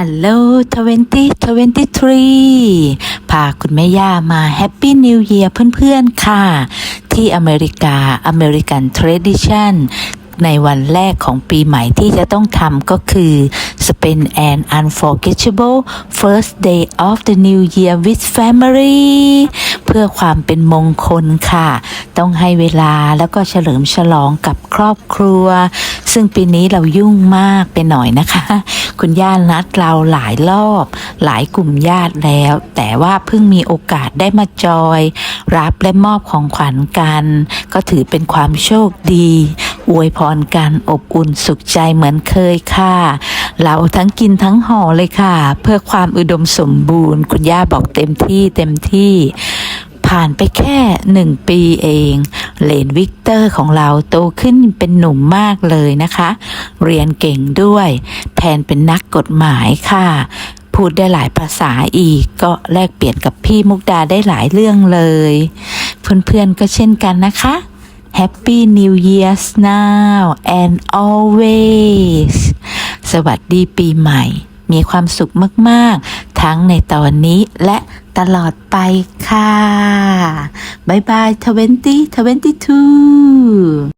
ฮัลโหล2023 พาคุณแม่ย่ามาแฮปปี้นิว e ย r เพื่อนๆค่ะ ที่อเมริกา American Tradition ในวันแรกของปีใหม่ที่จะต้องทำก็คือ Spend an unforgettable first day of the new year with family เพื่อความเป็นมงคลค่ะ ต้องให้เวลาแล้วก็เฉลิมฉลองกับครอบครัว ซึ่งปีนี้เรายุ่งมากไปหน่อยนะคะ คุณย่านัดเราหลายรอบ หลายกลุ่มญาติแล้ว แต่ว่าเพิ่งมีโอกาสได้มาจอย รับและมอบของขวัญกัน ก็ถือเป็นความโชคดีอวยพรกันอบอุ่นสุขใจเหมือนเคยค่ะ เราทั้งกินทั้งห่อเลยค่ะ เพื่อความอุดมสมบูรณ์ คุณย่าบอกเต็มที่เต็มที่ ผ่านไปแค่หนึ่งปีเอง เลนวิกเตอร์ของเราโตขึ้นเป็นหนุ่มมากเลยนะคะ เรียนเก่งด้วยแพนเป็นนักกฎหมายค่ะ พูดได้หลายภาษาอีก ก็แลกเปลี่ยนกับพี่มุกดาได้หลายเรื่องเลย เพื่อนๆก็เช่นกันนะคะ Happy New Year's now and always สวัสดีปีใหม่ มีความสุขมาก ๆ ทั้งในตอนนี้และตลอดไปค่ะ บ๊ายบาย2022